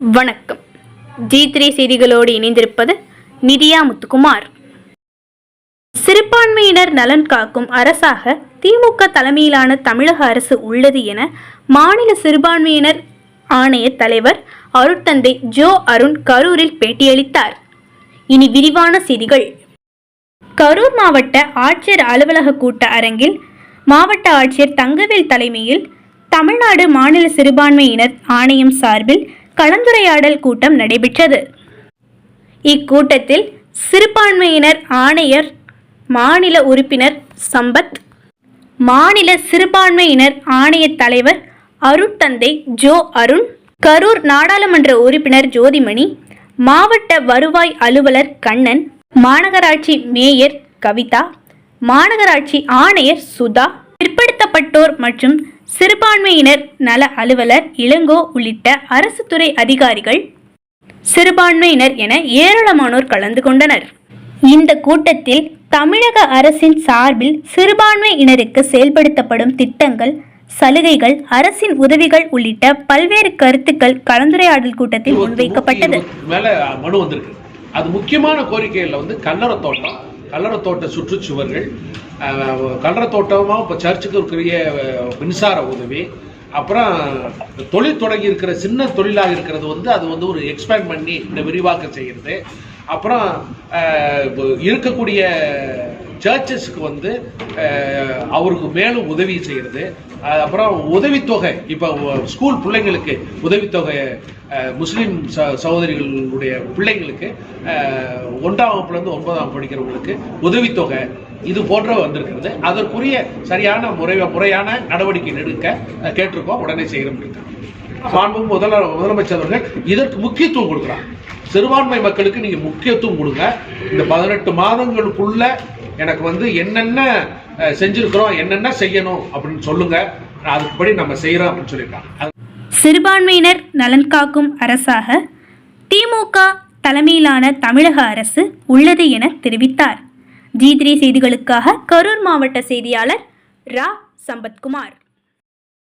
வணக்கம். G three செய்திகளோடு இணைந்திருப்பது நிதியா முத்துக்குமார். சிறுபான்மையினர் நலன் காக்கும் அரசாக திமுக தலைமையிலான தமிழக அரசு உள்ளது என மாநில சிறுபான்மையினர் ஆணைய தலைவர் அருட்தந்தை ஜோ அருண் கரூரில் பேட்டியளித்தார். இனி விரிவான செய்திகள். கரூர் மாவட்ட ஆட்சியர் அலுவலக கூட்ட அரங்கில் மாவட்ட ஆட்சியர் தங்கவேல் தலைமையில் தமிழ்நாடு மாநில சிறுபான்மையினர் ஆணையம் சார்பில் கலந்துரையாடல் கூட்டம் நடைபெற்றது. இக்கூட்டத்தில் சிறுபான்மையினர் ஆணையர் மாநில உறுப்பினர் சம்பத் மாநில சிறுபான்மையினர் ஆணைய தலைவர் அருட்தந்தை ஜோ அருண் கரூர் நாடாளுமன்ற உறுப்பினர் ஜோதிமணி மாவட்ட வருவாய் அலுவலர் கண்ணன் மாநகராட்சி மேயர் கவிதா மாநகராட்சி ஆணையர் சுதா பிற்படுத்தப்பட்டோர் மற்றும் சிறுபான்மையினர் நல அலுவலர் இளங்கோ உள்ளிட்ட அரசு துறை அதிகாரிகள் சிறுபான்மையினர் என ஏராளமானோர் கலந்து கொண்டனர். இந்த கூட்டத்தில் தமிழக அரசின் சார்பில் சிறுபான்மையினருக்கு செயல்படுத்தப்படும் திட்டங்கள் சலுகைகள் அரசின் உதவிகள் உள்ளிட்ட பல்வேறு கருத்துக்கள் கலந்துரையாடல் கூட்டத்தில் முன்வைக்கப்பட்டது. மேல மனு வந்திருக்கு. அது முக்கியமான கோரிக்கைகள்ல வந்து கல்லற தோட்டம். கல்லறை தோட்ட சுற்றுச்சுவர்கள் கல்லறத்தோட்டமாக கல்லறை இப்போ சர்ச்சுக்கு இருக்கிற மின்சார உதவி அப்புறம் தொழில் தொடங்கி இருக்கிற சின்ன தொழிலாக இருக்கிறது வந்து அது வந்து ஒரு எக்ஸ்பேண்ட் பண்ணி இந்த விரிவாக்கம் செய்கிறது. அப்புறம் இருக்கக்கூடிய சர்ச்சஸ்க்கு வந்து அவருக்கு மேலும் உதவி செய்கிறது அப்புறம் உதவித்தொகை. இப்போ ஸ்கூல் பிள்ளைங்களுக்கு உதவித்தொகை முஸ்லீம் ச சகோதரிகளுடைய பிள்ளைங்களுக்கு ஒன்றாம் வகுப்புலேருந்து ஒன்பதாம் படிக்கிறவங்களுக்கு உதவித்தொகை இது போன்ற வந்திருக்கிறது. அதற்குரிய சரியான முறை முறையான நடவடிக்கை எடுக்க கேட்டிருக்கோம். உடனே செய்கிறோம். மாண்பு முதல முதலமைச்சர் அவர்கள் இதற்கு முக்கியத்துவம் கொடுக்குறாங்க சிறுபான்மை மக்களுக்கு நீங்கள் முக்கியத்துவம் கொடுங்க. இந்த பதினெட்டு மாதங்களுக்குள்ள எனக்கு வந்து என்னென்ன செஞ்சிருக்கிறோம் என்னென்ன செய்யணும் அப்படின்னு சொல்லுங்க. அதுக்குபடி நம்ம செய்யறோம் அப்படின்னு சொல்லியிருக்காங்க. சிறுபான்மையினர் நலன் காக்கும் அரசாக திமுக தலைமையிலான தமிழக அரசு உள்ளது என தெரிவித்தார். ஜி த்ரீ செய்திகளுக்காக கரூர் மாவட்ட செய்தியாளர் ரா. சம்பத்குமார்.